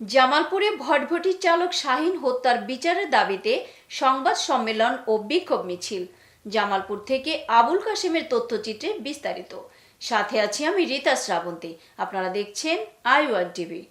জামালপুরে ভটভটি চালক শাহিন হত্যার বিচারের দাবিতে সংবাদ সম্মেলন ও বিক্ষোভ মিছিল। জামালপুর থেকে আবুল কাশেমের তথ্যচিত্রে বিস্তারিত। সাথে আছি আমি রীতা শ্রাবন্তী। আপনারা দেখছেন আই ওয়ান টিভি।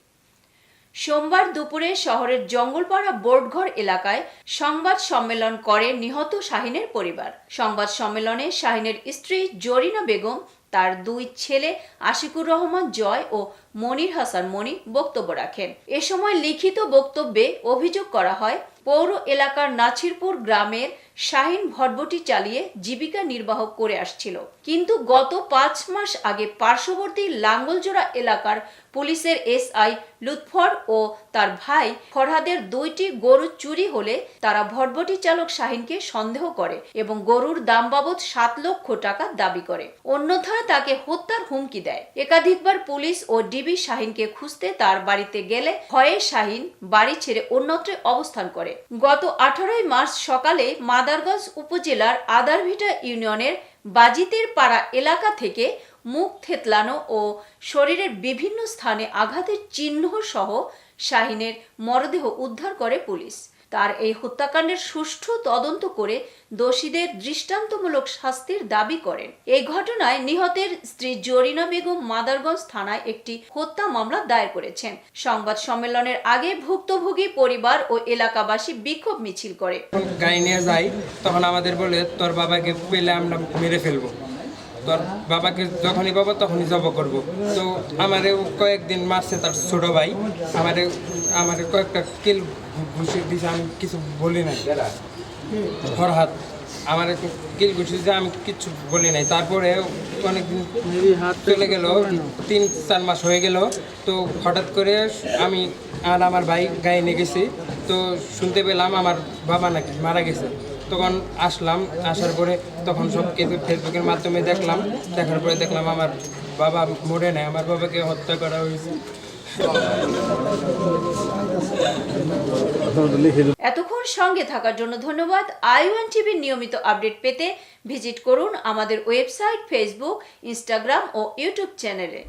সোমবার দুপুরে শহরের জঙ্গলপাড়া বোর্ডঘর এলাকায় সংবাদ সম্মেলন করে নিহত শাহিনের পরিবার। সংবাদ সম্মেলনে শাহিনের স্ত্রী জরিনা বেগম তার দুই ছেলে আশিকুর রহমান জয় ও মনির হাসান মনি বক্তব্য রাখেন। এ সময় লিখিত বক্তব্যে অভিযোগ করা হয়, পৌর এলাকার নাছিরপুর গ্রামের শাহিন ভটভটি চালিয়ে জীবিকা নির্বাহ করে আসছিল। কিন্তু গত পাঁচ মাস আগে পার্শ্ববর্তী লাঙ্গলজোড়া এলাকার পুলিশের এসআই লুৎফর ও তার ভাই ফরহাদের দুইটি গরু চুরি হলে তারা ভটভটি চালক শাহিনকে সন্দেহ করে এবং গরুর দাম বাবদ সাত লক্ষ টাকা দাবি করে। অন্যথায় তাকে হত্যার হুমকি দেয়। একাধিকবার পুলিশ ও ডিবি শাহিনকে খুঁজতে তার বাড়িতে গেলে ভয়ে শাহিন বাড়ি ছেড়ে অন্যত্রে অবস্থান করে। গত আঠারোই মার্চ সকালে মাদারগঞ্জ উপজেলার আদারভিটা ইউনিয়নের বাজিতের পাড়া এলাকা থেকে মুখ থেতলানো ও শরীরের বিভিন্ন স্থানে আঘাতের চিহ্ন সহ শাহিনের মরদেহ উদ্ধার করে পুলিশ। তার এই হত্যাকাণ্ডের সুষ্ঠু তদন্ত করে দোষীদের দৃষ্টান্তমূলক শাস্তির দাবি করেন। এই ঘটনায় নিহতের স্ত্রী জরিনা বেগম মাদারগঞ্জ থানায় একটি হত্যা মামলা দায়ের করেছেন। সংবাদ সম্মেলনের আগে ভুক্তভোগী পরিবার ও এলাকাবাসী বিক্ষোভ মিছিল করে। গাড়ি নিয়ে যাই, তখন আমাদের বলে, তোর বাবাকে পেলে আমরা মেরে ফেলব। তোর বাবাকে যখনই পাবো তখনই জব করব। তো আমারে কয়েকদিন মারছে তার ছোট ভাই। আমারে আমারে কয়েকটা কিল ঘুষি দিছে, আমি কিছু বলি নাই। ফরহাদ আমার কিল ঘুষি দিছে, আমি কিছু বলি নাই। তারপরে অনেকদিন চলে গেল, তিন, চার মাস হয়ে গেল। তো হঠাৎ করে আমি আর আমার ভাই গায়ে নিয়ে গেছি। তো শুনতে পেলাম আমার বাবা নাকি মারা গেছে। তখন আসলাম, আসার পরে তখন সব কিছু ফেসবুকের মাধ্যমে দেখলাম। দেখার পরে দেখলাম আমার বাবা মরে নেয় আমার বাবাকে হত্যা করা হয়েছে। এতক্ষণ সঙ্গে থাকার জন্য ধন্যবাদ। আই ওয়ান টিভির নিয়মিত আপডেট পেতে ভিজিট করুন আমাদের ওয়েবসাইট, ফেসবুক, ইনস্টাগ্রাম ও ইউটিউব চ্যানেলে।